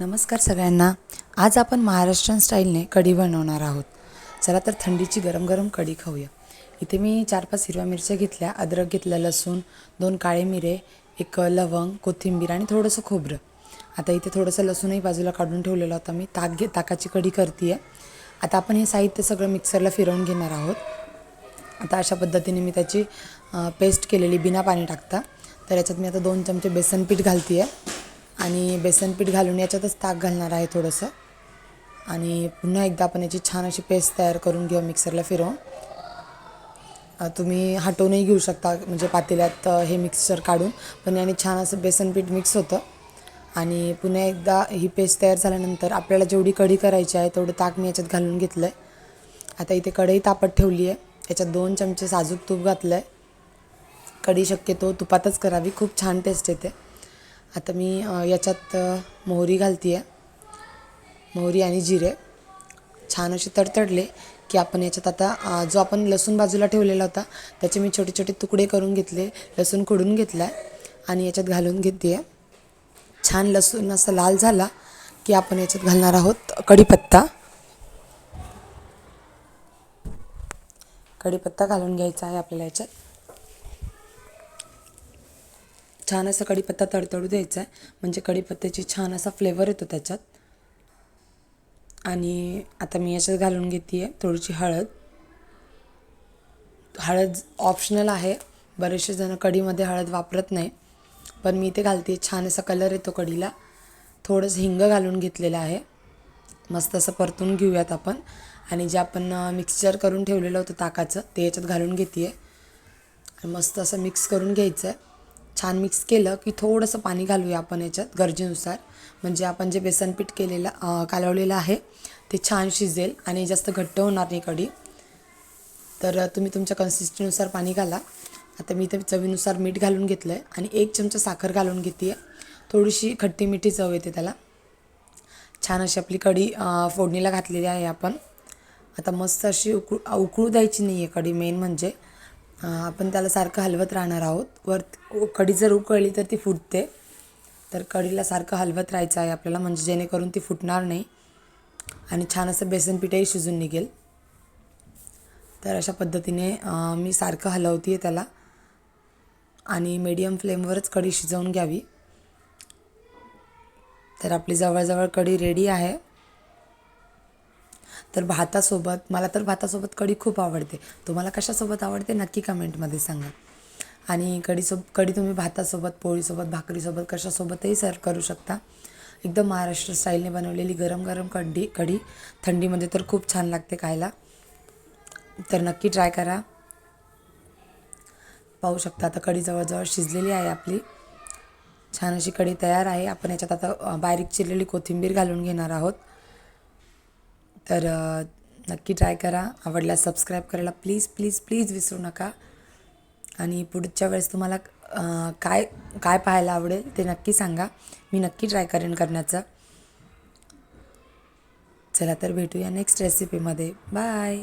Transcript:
नमस्कार सगळ्यांना. आज आपण महाराष्ट्रीयन स्टाईलने कढी बनवणार आहोत. चला तर थंडीची गरम गरम कढी खाऊया. इथे मी चार पाच हिरव्या मिरच्या घेतल्या अद्रक घेतलं लसूण दोन काळे मिरे एक लवंग कोथिंबीर आणि थोडंसं खोबरं. आता इथे थोडंसं लसूणही बाजूला काढून ठेवलेलं होतं मी. ताक घे ताकाची कढी करते आहे आता आपण हे साहित्य सगळं मिक्सरला फिरवून घेणार आहोत. आता अशा पद्धतीने मी त्याची पेस्ट केलेली बिना पाणी टाकता. तर याच्यात मी आता दोन चमचे बेसन पीठ घालते आहे आणि बेसन पीठ घालून याच्यातच ताक घालणार आहे थोडंसं. आणि पुन्हा एकदा आपण याची छान अशी पेस्ट तयार करून घेऊ मिक्सरला फिरवून. तुम्ही हटवूनही घेऊ शकता म्हणजे पातेल्यात हे मिक्सर काढून. पण याने छान असं बेसन पीठ मिक्स होतं. आणि पुन्हा एकदा ही पेस्ट तयार झाल्यानंतर आपल्याला जेवढी कढी करायची आहे तेवढं ताक मी याच्यात घालून घेतलं आहे आता इथे कढई तापत ठेवली आहे. याच्यात दोन चमचे साजूक तूप घातलं आहे कढी शक्यतो तुपातच करावी. खूप छान टेस्ट येते. आता मी याच्यात मोहरी घालते आहे मोहरी आणि जिरे. छान असे तडतडले की आपण याच्यात आता जो आपण लसूण बाजूला ठेवलेला होता त्याचे मी छोटे छोटे तुकडे करून घेतले लसूण खोडून घेतला आहे आणि याच्यात घालून घेते आहे छान लसूण असा लाल झाला की आपण याच्यात घालणार आहोत कढीपत्ता. कढीपत्ता घालून घ्यायचा आहे आपल्याला याच्यात. छान असा कढीपत्ता तडतडू द्यायचा आहे म्हणजे कढीपत्त्याची छान असा फ्लेवर येतो त्याच्यात. आणि आता मी याच्यात घालून घेते आहे थोडीशी हळद. हळद ऑप्शनल आहे. बरेचसे जण कढीमध्ये हळद वापरत नाही. पण मी इथे घालते छान असा कलर येतो कढीला. थोडंसं हिंग घालून घेतलेलं आहे. मस्त असं परतून घेऊयात आपण. आणि जे आपण मिक्सचर करून ठेवलेलं होतं ताकाचं ते याच्यात घालून घेते आहे मस्त असं मिक्स करून घ्यायचं आहे छान मिक्स केलं की थोडंसं पाणी घालूया आपण याच्यात गरजेनुसार. म्हणजे आपण जे बेसन पीठ केलेलं कालवलेलं आहे ते छान शिजेल आणि जास्त घट्ट होणार नाही कढी. तर तुम्ही तुमच्या कन्सिस्टन्सीनुसार पाणी घाला. आता मी इथे चवीनुसार मीठ घालून घेतलं आहे आणि एक चमचा साखर घालून घेते आहे थोडीशी खट्टी मिठी चव येते त्याला. छान अशी आपली कढी फोडणीला घातलेली आहे आपण. आता मस्त अशी उकळू उकळू द्यायची नाही आहे कढी मेन म्हणजे. आपण त्याला सारखं हलवत राहणार आहोत. वर कढी जर उकळली तर ती फुटते. तर कढीला सारखं हलवत राहायचं आहे आपल्याला म्हणजे जेणेकरून ती फुटणार नाही. आणि छान असं बेसन पीठही शिजून निघेल. तर अशा पद्धतीने मी सारखं हलवते आहे त्याला. आणि मीडियम फ्लेमवरच कढी शिजवून घ्यावी. तर आपली जवळजवळ कढी रेडी आहे. तर भातासोबत मला तर भातासोबत कढी खूप आवडते. तुम्हाला कशासोबत आवडते? नक्की कमेंटमध्ये सांगा. आणि कढीसोब कढी तुम्ही भातासोबत पोळीसोबत भाकरीसोबत कशासोबतही सर्व करू शकता. एकदम महाराष्ट्र स्टाईलने बनवलेली गरम गरम कढी कढी थंडीमध्ये तर खूप छान लागते खायला. तर नक्की ट्राय करा. पाहू शकता आता कढी जवळजवळ शिजलेली आहे आपली. छान अशी कढी तयार आहे. आपण याच्यात आता बारीक चिरलेली कोथिंबीर घालून घेणार आहोत. तर नक्की ट्राय करा. आवडला सबस्क्राईब करायला प्लीज प्लीज प्लीज विसरू नका. आणि पुढच्या वेळेस तुम्हाला काय काय पाहायला आवडेल ते नक्की सांगा. मी नक्की ट्राय करेन करण्याचं. चला तर भेटूया नेक्स्ट रेसिपीमध्ये बाय